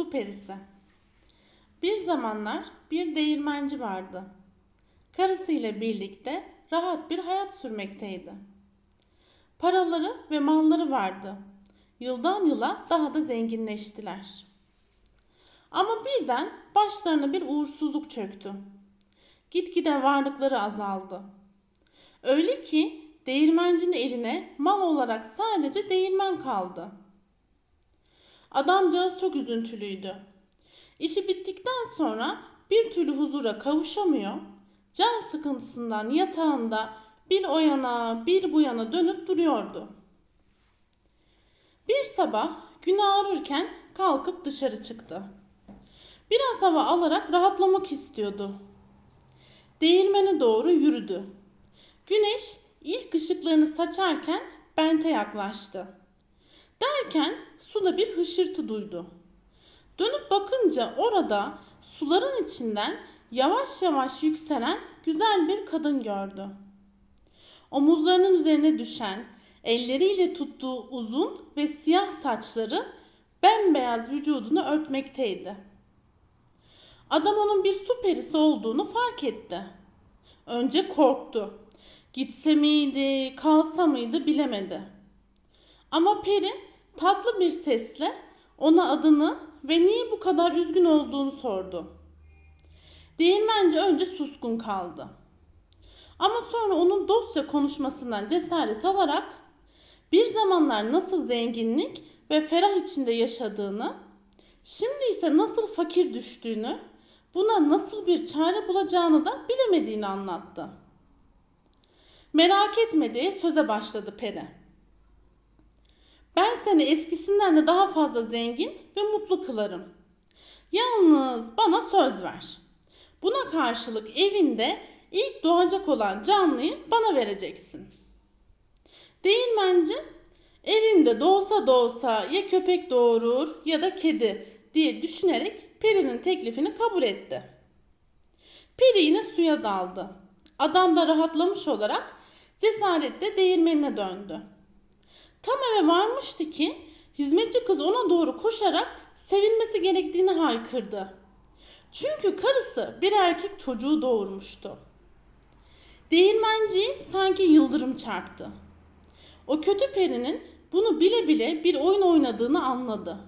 Su perisi. Bir zamanlar bir değirmenci vardı. Karısıyla birlikte rahat bir hayat sürmekteydi. Paraları ve malları vardı. Yıldan yıla daha da zenginleştiler. Ama birden başlarına bir uğursuzluk çöktü. Gitgide varlıkları azaldı. Öyle ki değirmencinin eline mal olarak sadece değirmen kaldı. Adamcağız çok üzüntülüydü. İşi bittikten sonra bir türlü huzura kavuşamıyor. Can sıkıntısından yatağında bir o yana bir bu yana dönüp duruyordu. Bir sabah gün ağrırken kalkıp dışarı çıktı. Biraz hava alarak rahatlamak istiyordu. Değirmene doğru yürüdü. Güneş ilk ışıklarını saçarken bente yaklaştı. Derken suda bir hışırtı duydu. Dönüp bakınca orada suların içinden yavaş yavaş yükselen güzel bir kadın gördü. Omuzlarının üzerine düşen, elleriyle tuttuğu uzun ve siyah saçları bembeyaz vücudunu örtmekteydi. Adam onun bir su perisi olduğunu fark etti. Önce korktu. Gitse miydi, kalsa mıydı bilemedi. Ama peri tatlı bir sesle ona adını ve niye bu kadar üzgün olduğunu sordu. Değirmenci önce suskun kaldı. Ama sonra onun dostça konuşmasından cesaret alarak bir zamanlar nasıl zenginlik ve ferah içinde yaşadığını, şimdi ise nasıl fakir düştüğünü, buna nasıl bir çare bulacağını da bilemediğini anlattı. Merak etme diye söze başladı peri. Ben seni eskisinden de daha fazla zengin ve mutlu kılarım. Yalnız bana söz ver. Buna karşılık evinde ilk doğacak olan canlıyı bana vereceksin. Değirmenci evimde doğsa doğsa ya köpek doğurur ya da kedi diye düşünerek perinin teklifini kabul etti. Peri yine suya daldı. Adam da rahatlamış olarak cesaretle değirmenine döndü. Tam eve varmıştı ki hizmetçi kız ona doğru koşarak sevinmesi gerektiğini haykırdı. Çünkü karısı bir erkek çocuğu doğurmuştu. Değirmenci sanki yıldırım çarptı. O kötü perinin bunu bile bile bir oyun oynadığını anladı.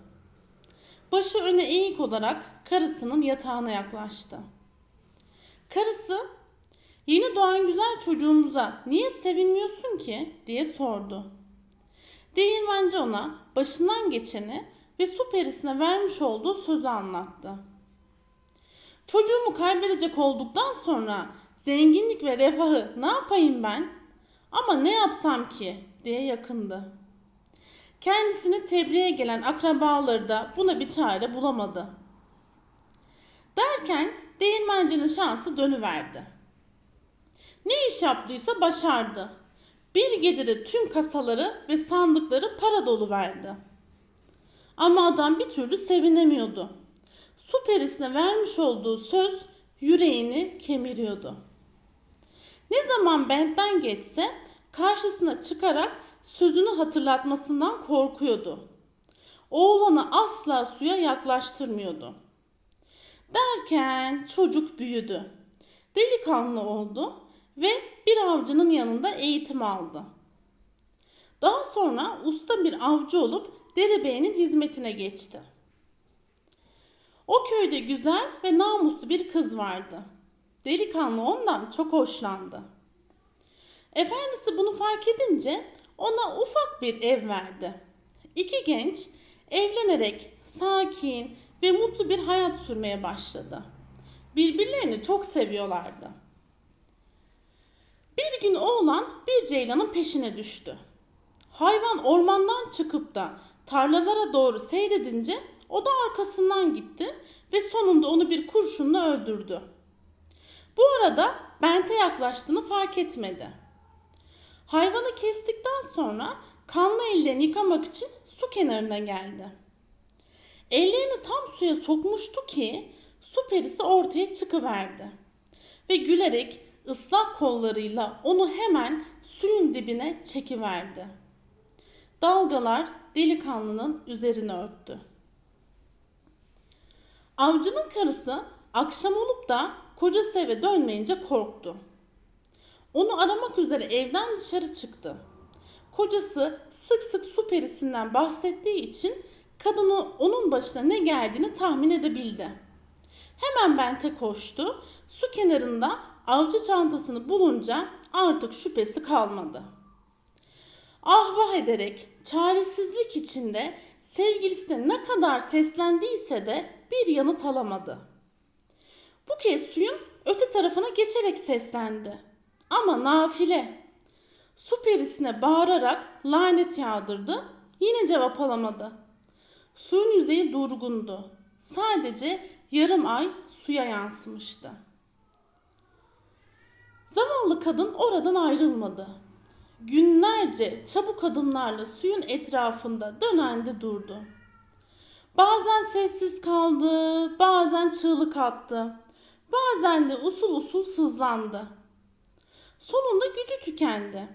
Başı öne eğik olarak karısının yatağına yaklaştı. Karısı, yeni doğan güzel çocuğumuza niye sevinmiyorsun ki diye sordu. Değirmenci ona başından geçeni ve su perisine vermiş olduğu sözü anlattı. Çocuğumu kaybedecek olduktan sonra zenginlik ve refahı ne yapayım ben? Ama ne yapsam ki diye yakındı. Kendisini tebliğe gelen akrabaları da buna bir çare bulamadı. Derken değirmencinin şansı dönüverdi. Ne iş yaptıysa başardı. Bir gecede tüm kasaları ve sandıkları para dolu verdi. Ama adam bir türlü sevinemiyordu. Su perisine vermiş olduğu söz yüreğini kemiriyordu. Ne zaman bentten geçse karşısına çıkarak sözünü hatırlatmasından korkuyordu. Oğlanı asla suya yaklaştırmıyordu. Derken çocuk büyüdü. Delikanlı oldu ve bir avcının yanında eğitim aldı. Daha sonra usta bir avcı olup derebeyinin hizmetine geçti. O köyde güzel ve namuslu bir kız vardı. Delikanlı ondan çok hoşlandı. Efendisi bunu fark edince ona ufak bir ev verdi. İki genç evlenerek sakin ve mutlu bir hayat sürmeye başladı. Birbirlerini çok seviyorlardı. Bir gün oğlan bir ceylanın peşine düştü. Hayvan ormandan çıkıp da tarlalara doğru seyredince o da arkasından gitti ve sonunda onu bir kurşunla öldürdü. Bu arada bente yaklaştığını fark etmedi. Hayvanı kestikten sonra kanlı ellerini yıkamak için su kenarına geldi. Ellerini tam suya sokmuştu ki su perisi ortaya çıkıverdi. Ve gülerek ıslak kollarıyla onu hemen suyun dibine çekiverdi. Dalgalar delikanlının üzerine örttü. Avcının karısı akşam olup da kocası eve dönmeyince korktu. Onu aramak üzere evden dışarı çıktı. Kocası sık sık su perisinden bahsettiği için kadını onun başına ne geldiğini tahmin edebildi. Hemen bente koştu. Su kenarında avcı çantasını bulunca artık şüphesi kalmadı. Ah vah ederek çaresizlik içinde sevgilisine ne kadar seslendiyse de bir yanıt alamadı. Bu kez suyun öte tarafına geçerek seslendi. Ama nafile. Su perisine bağırarak lanet yağdırdı. Yine cevap alamadı. Suyun yüzeyi durgundu. Sadece yarım ay suya yansımıştı. Zavallı kadın oradan ayrılmadı. Günlerce çabuk adımlarla suyun etrafında dönendi durdu. Bazen sessiz kaldı, bazen çığlık attı. Bazen de usul usul sızlandı. Sonunda gücü tükendi.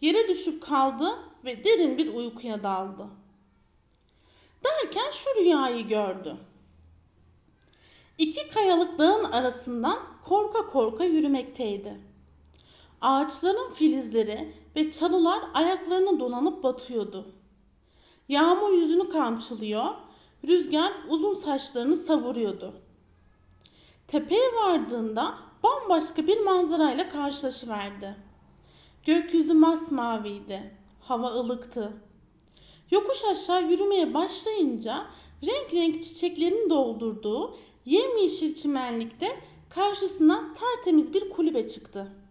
Yere düşüp kaldı ve derin bir uykuya daldı. Derken şu rüyayı gördü. İki kayalık dağın arasından korka korka yürümekteydi. Ağaçların filizleri ve çalılar ayaklarına dolanıp batıyordu. Yağmur yüzünü kamçılıyor, rüzgar uzun saçlarını savuruyordu. Tepeye vardığında bambaşka bir manzarayla karşılaşıverdi. Gökyüzü masmaviydi, hava ılıktı. Yokuş aşağı yürümeye başlayınca renk renk çiçeklerin doldurduğu yemyeşil çimenlikte karşısına tertemiz bir kulübe çıktı.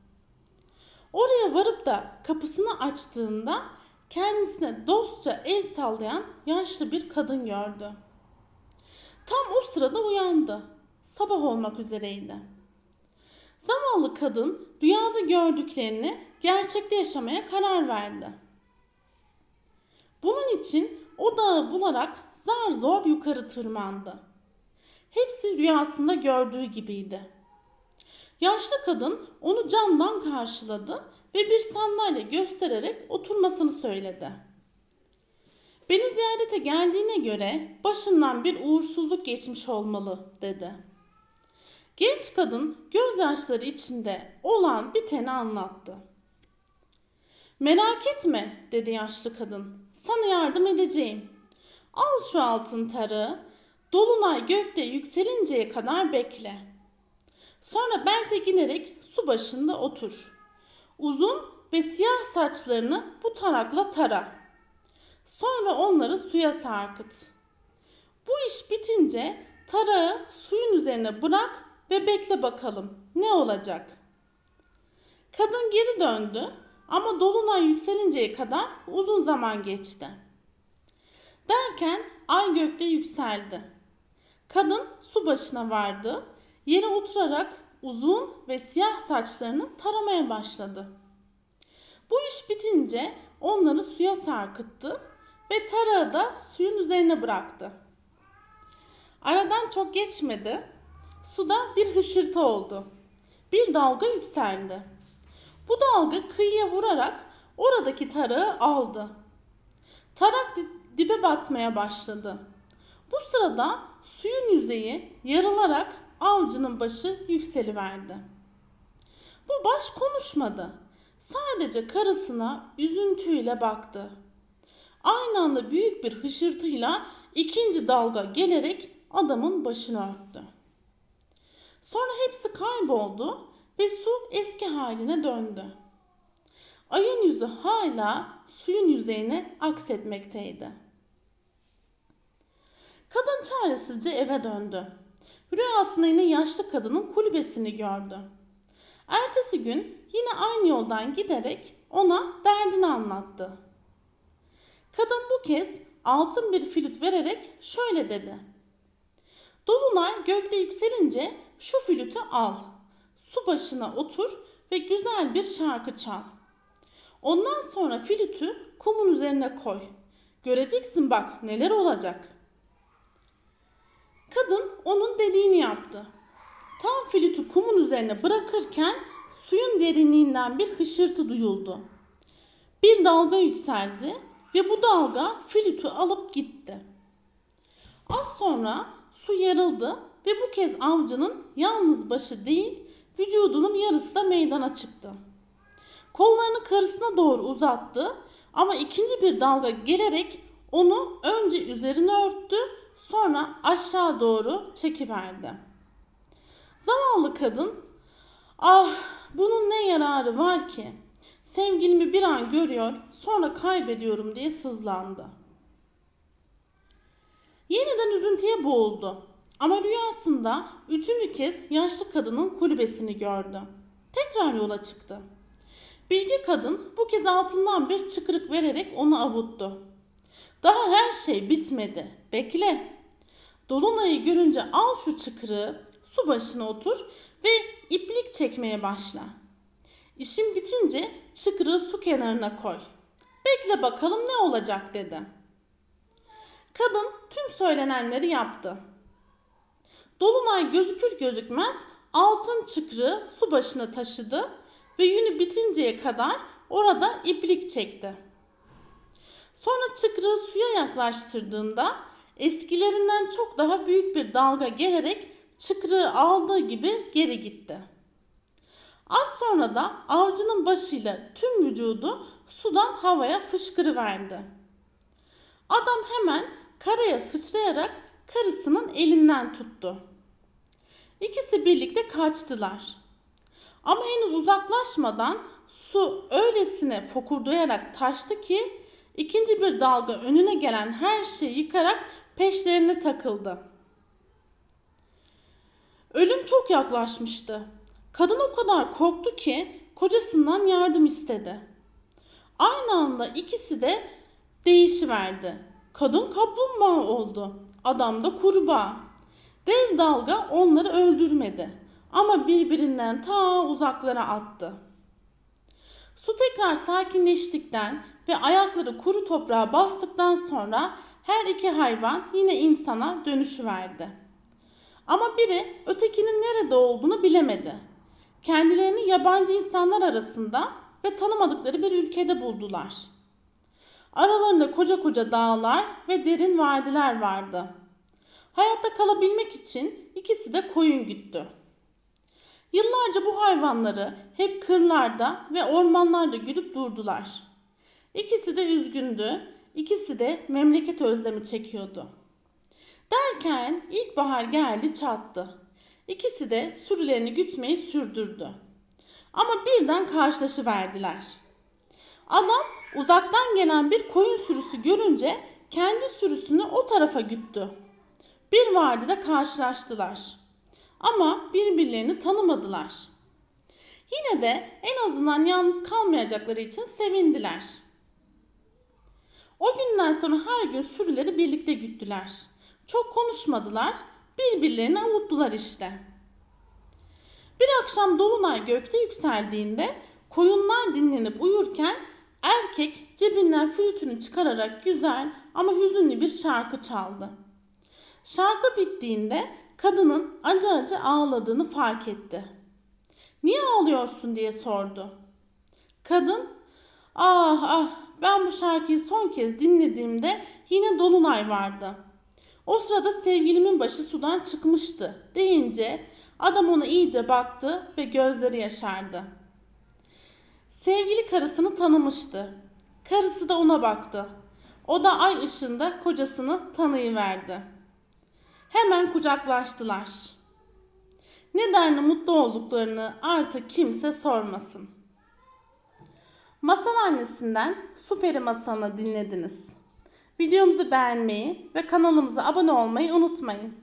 Oraya varıp da kapısını açtığında kendisine dostça el sallayan yaşlı bir kadın gördü. Tam o sırada uyandı. Sabah olmak üzereydi. Zavallı kadın rüyada gördüklerini gerçekte yaşamaya karar verdi. Bunun için o dağı bularak zar zor yukarı tırmandı. Hepsi rüyasında gördüğü gibiydi. Yaşlı kadın onu camdan karşıladı ve bir sandalye göstererek oturmasını söyledi. Beni ziyarete geldiğine göre başından bir uğursuzluk geçmiş olmalı dedi. Genç kadın gözyaşları içinde olan biteni anlattı. Merak etme dedi yaşlı kadın. Sana yardım edeceğim. Al şu altın tarığı. Dolunay gökte yükselinceye kadar bekle. Sonra bente giderek su başında otur. Uzun ve siyah saçlarını bu tarakla tara. Sonra onları suya sarkıt. Bu iş bitince tarağı suyun üzerine bırak ve bekle bakalım ne olacak. Kadın geri döndü ama dolunay yükselinceye kadar uzun zaman geçti. Derken ay gökte yükseldi. Kadın su başına vardı. Yere oturarak uzun ve siyah saçlarını taramaya başladı. Bu iş bitince onları suya sarkıttı ve tarağı da suyun üzerine bıraktı. Aradan çok geçmedi. Suda bir hışırtı oldu. Bir dalga yükseldi. Bu dalga kıyıya vurarak oradaki tarağı aldı. Tarak dibe batmaya başladı. Bu sırada suyun yüzeyi yarılarak avcının başı yükseliverdi. Bu baş konuşmadı. Sadece karısına üzüntüyle baktı. Aynı anda büyük bir hışırtıyla ikinci dalga gelerek adamın başını örttü. Sonra hepsi kayboldu ve su eski haline döndü. Ayın yüzü hala suyun yüzeyine aksetmekteydi. Kadın çaresizce eve döndü. Rüyasında yine yaşlı kadının kulübesini gördü. Ertesi gün yine aynı yoldan giderek ona derdini anlattı. Kadın bu kez altın bir flüt vererek şöyle dedi. Dolunay gökte yükselince şu flütü al. Su başına otur ve güzel bir şarkı çal. Ondan sonra flütü kumun üzerine koy. Göreceksin bak neler olacak. Kadın onun dediğini yaptı. Tam flütü kumun üzerine bırakırken suyun derinliğinden bir hışırtı duyuldu. Bir dalga yükseldi ve bu dalga flütü alıp gitti. Az sonra su yarıldı ve bu kez avcının yalnız başı değil vücudunun yarısı da meydana çıktı. Kollarını karısına doğru uzattı ama ikinci bir dalga gelerek onu önce üzerine örttü sonra aşağı doğru çekiverdi. Zavallı kadın ah bunun ne yararı var ki sevgilimi bir an görüyor sonra kaybediyorum diye sızlandı. Yeniden üzüntüye boğuldu. Ama rüyasında üçüncü kez yaşlı kadının kulübesini gördü. Tekrar yola çıktı. Bilge kadın bu kez altından bir çıkırık vererek onu avuttu. Daha her şey bitmedi. Bekle. Dolunay'ı görünce al şu çıkırığı, su başına otur ve iplik çekmeye başla. İşin bitince çıkırığı su kenarına koy. Bekle bakalım ne olacak dedi. Kadın tüm söylenenleri yaptı. Dolunay gözükür gözükmez altın çıkrığı su başına taşıdı ve yünü bitinceye kadar orada iplik çekti. Sonra çıkrığı suya yaklaştırdığında eskilerinden çok daha büyük bir dalga gelerek çıkrığı aldığı gibi geri gitti. Az sonra da avcının başıyla tüm vücudu sudan havaya fışkırıverdi. Adam hemen karaya sıçrayarak karısının elinden tuttu. İkisi birlikte kaçtılar. Ama henüz uzaklaşmadan su öylesine fokurdayarak taştı ki ikinci bir dalga önüne gelen her şeyi yıkarak peşlerine takıldı. Ölüm çok yaklaşmıştı. Kadın o kadar korktu ki kocasından yardım istedi. Aynı anda ikisi de değişiverdi. Kadın kaplumbağa oldu. Adam da kurbağa. Dev dalga onları öldürmedi ama birbirinden ta uzaklara attı. Su tekrar sakinleştikten ve ayakları kuru toprağa bastıktan sonra her iki hayvan yine insana dönüşüverdi. Ama biri ötekinin nerede olduğunu bilemedi. Kendilerini yabancı insanlar arasında ve tanımadıkları bir ülkede buldular. Aralarında koca koca dağlar ve derin vadiler vardı. Hayatta kalabilmek için ikisi de koyun güttü. Yıllarca bu hayvanları hep kırlarda ve ormanlarda güdüp durdular. İkisi de üzgündü, ikisi de memleket özlemi çekiyordu. Derken ilkbahar geldi çattı. İkisi de sürülerini gütmeyi sürdürdü. Ama birden karşılaşıverdiler. Adam uzaktan gelen bir koyun sürüsü görünce kendi sürüsünü o tarafa güttü. Bir vadide karşılaştılar. Ama birbirlerini tanımadılar. Yine de en azından yalnız kalmayacakları için sevindiler. O günden sonra her gün sürüleri birlikte güttüler. Çok konuşmadılar, birbirlerini avuttular işte. Bir akşam dolunay gökte yükseldiğinde koyunlar dinlenip uyurken erkek cebinden flütünü çıkararak güzel ama hüzünlü bir şarkı çaldı. Şarkı bittiğinde kadının acı acı ağladığını fark etti. Niye ağlıyorsun diye sordu. Kadın, ah ah ben bu şarkıyı son kez dinlediğimde yine dolunay vardı. O sırada sevgilimin başı sudan çıkmıştı deyince adam ona iyice baktı ve gözleri yaşardı. Sevgili karısını tanımıştı. Karısı da ona baktı. O da ay ışığında kocasını tanıyıverdi. Hemen kucaklaştılar. Nedenle mutlu olduklarını artık kimse sormasın. Masal annesinden Süperi masalını dinlediniz. Videomuzu beğenmeyi ve kanalımıza abone olmayı unutmayın.